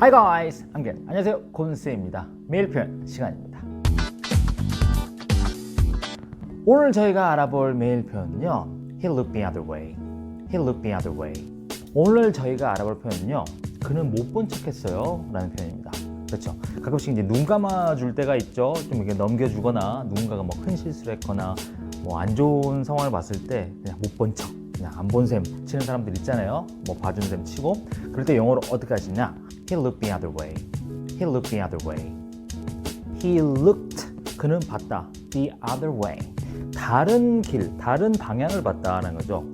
Hi guys, 안녕. 안녕하세요. 곤세입니다. 매일 표현 시간입니다. 오늘 저희가 알아볼 매일 표현은요. He looked the other way. He looked the other way. 오늘 저희가 알아볼 표현은요. 그는 못 본 척했어요. 라는 표현입니다. 그렇죠. 가끔씩 이제 눈 감아줄 때가 있죠. 좀 이렇게 넘겨주거나 누군가가 뭐 큰 실수를 했거나 뭐 안 좋은 상황을 봤을 때 그냥 못 본 척, 그냥 안 본 셈 치는 사람들 있잖아요. 뭐 봐준 셈 치고 그럴 때 영어로 어떻게 하시냐? He looked the other way. He looked the other way. He looked 그는 봤다. The other way. 다른 길, 다른 방향을 봤다는 거죠.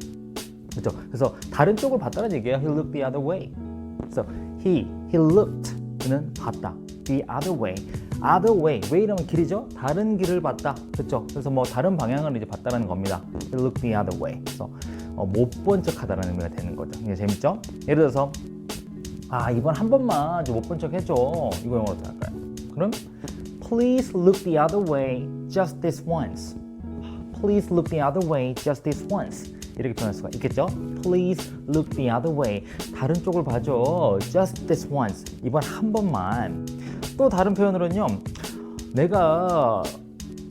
그렇죠. 그래서 다른 쪽을 봤다는 얘기예요. He looked the other way. 그래서 he, he looked 그는 봤다. The other way. other way. way 이러면 길이죠. 다른 길을 봤다. 그렇죠. 그래서 뭐 다른 방향을 이제 봤다는 겁니다. He looked the other way. 그래서 어, 못 본 척하다라는 의미가 되는 거죠. 이게 재밌죠? 예를 들어서 아 이번 한 번만 못본 척 해줘. 이거 영어로 어떻게 할까요? 그럼 Please look the other way just this once. Please look the other way just this once. 이렇게 표현할 수가 있겠죠? Please look the other way. 다른 쪽을 봐줘. Just this once. 이번 한 번만. 또 다른 표현으로는요. 내가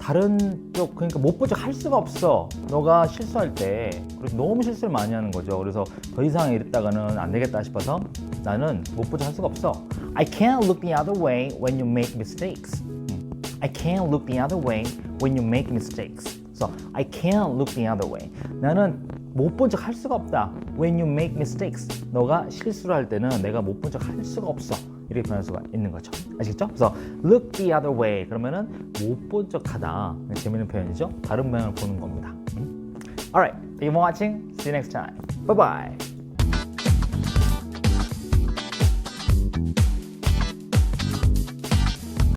다른 쪽 그러니까 못본척할 수가 없어. 너가 실수할 때 그래서 너무 실수를 많이 하는 거죠. 그래서 더 이상 이랬다가는 안 되겠다 싶어서 나는 못본척할 수가 없어. I can't look the other way when you make mistakes. 음. I can't look the other way when you make mistakes. 그래서 I can't look the other way. 나는 못 본 척 할 수가 없다. When you make mistakes. 너가 실수를 할 때는 내가 못 본 척 할 수가 없어. 이렇게 표현할 수가 있는 거죠. 아시겠죠? 그래서 look the other way 그러면은 못 본 척하다. 재밌는 표현이죠. 다른 방향을 보는 겁니다. 음? Alright, thank you for watching. See you next time. Bye bye.